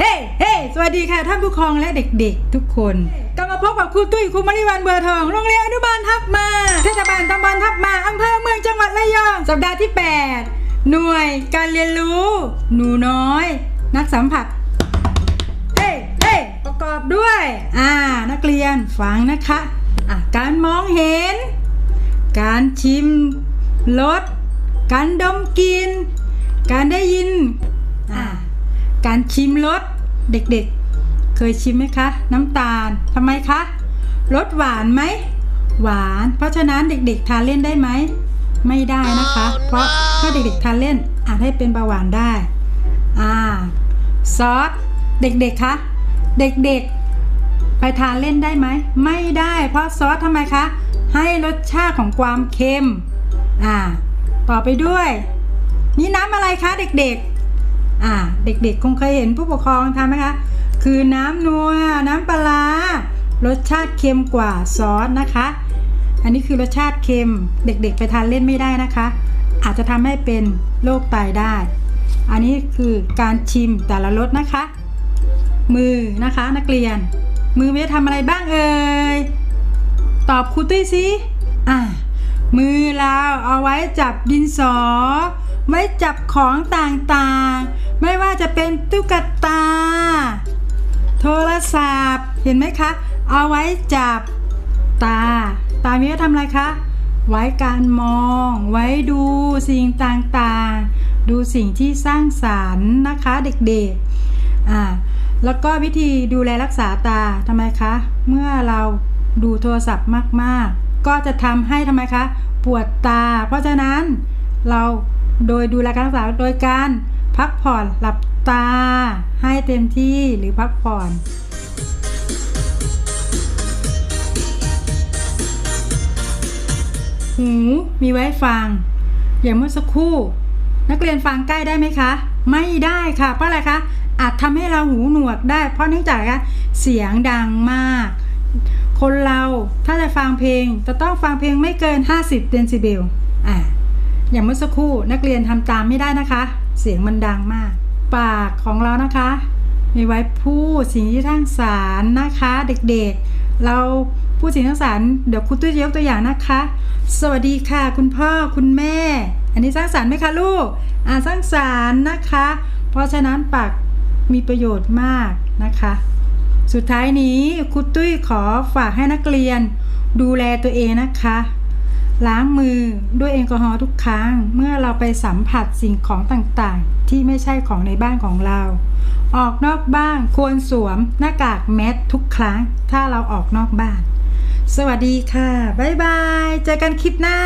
เฮ้เฮ้สวัสดีค่ะท่านผู้ปกครองและเด็กๆ ทุกคนกลับมาพบกับครูตุ้ยครูมริวันเบอร์ทอง โรงเรียนอนุบาลทับมา เทศบาลตำบลทับมาอำเภอเมืองจังหวัดระยอง สัปดาห์ที่ 8 หน่วยการเรียนรู้ หนูน้อย นักสัมผัส เฮ้เฮ้ประกอบด้วย อ่า นักเรียนฟังนะคะ อะ การมองเห็น การชิมรส การดมกลิ่น การได้ยิน อ่า การชิมรส เด็กๆ เคยชิมไหมคะ น้ำตาลทำไมคะรสหวานไหม หวาน เพราะฉะนั้นเด็กๆ ทานเล่นได้ไหม ไม่ได้นะคะ เพราะถ้าเด็กๆ ทานเล่นอาจให้เป็นเบาหวานได้ อ่า ซอส เด็กๆ คะ เด็กๆ ไปทานเล่นได้ไหม ไม่ได้ เพราะซอสทำไมคะ ให้รสชาติของความเค็ม อ่า ต่อไปด้วย นี่น้ำอะไรคะเด็กๆ อ่า เด็กๆ คงเคยเห็นผู้ปกครองทำไหมคะ คือน้ำนัว น้ำปลารสชาติเค็มกว่าซอสนะคะ อันนี้คือรสชาติเค็ม เด็กๆ ไปทานเล่นไม่ได้นะคะ อาจจะทำให้เป็นโรคไตได้ อันนี้คือการชิมแต่ละรสนะคะ มือนะคะนักเรียน มือไม่ทำอะไรบ้างเอ่ย ตอบครูตุ้ยสิอ่ามือเราเอาไว้จับดินสอ ไว้จับของต่างๆ เป็นตุ๊กตา โทรศัพท์ เห็นไหมคะ เอาไว้จับตา ตามีไว้ทำอะไรคะ ไว้การมอง ไว้ดูสิ่งต่างๆ ดูสิ่งที่สร้างสารรค์นะคะเด็กๆ อ่า แล้วก็วิธีดูแลรักษาตาทำไมคะ เมื่อเราดูโทรศัพท์มากๆ ก็จะทำให้ทำไมคะ ปวดตา เพราะฉะนั้นเราโดยดูแลการรักษาโดยการ พักผ่อนหลับตา ให้เต็มที่หรือพักผ่อนหูมีไว้ฟัง อย่างเมื่อสักครู่ นักเรียนฟังใกล้ได้ไหมคะ ไม่ได้ค่ะ เพราะอะไรคะอาจทำให้เราหูหนวกได้ เพราะเนื่องจากว่าเสียงดังมาก คนเราถ้าจะฟังเพลงจะต้องฟังเพลงไม่เกิน 50 เดซิเบลอ่าอย่างเมื่อสักครู่นักเรียนทำตามไม่ได้นะคะ เสียงมันดังมาก ปากของเรานะคะ มีไว้พูดสิ่งที่สร้างสารนะคะ เด็กๆ เราพูดสิ่งสร้างสารเดี๋ยวครูตุ้ยจะยกตัวอย่างนะคะ สวัสดีค่ะ คุณพ่อคุณแม่ อันนี้สร้างสารไหมคะลูกอ่าสร้างสารนะคะ เพราะฉะนั้นปากมีประโยชน์มากนะคะ สุดท้ายนี้ครูตุ้ยขอฝากให้นักเรียนดูแลตัวเองนะคะ ล้างมือด้วยแอลกอฮอล์ทุกครั้ง เมื่อเราไปสัมผัสสิ่งของต่างๆ ที่ไม่ใช่ของในบ้านของเรา ออกนอกบ้านควรสวมหน้ากากแมสทุกครั้ง ถ้าเราออกนอกบ้าน สวัสดีค่ะ บ๊ายบาย เจอกันคลิปหน้า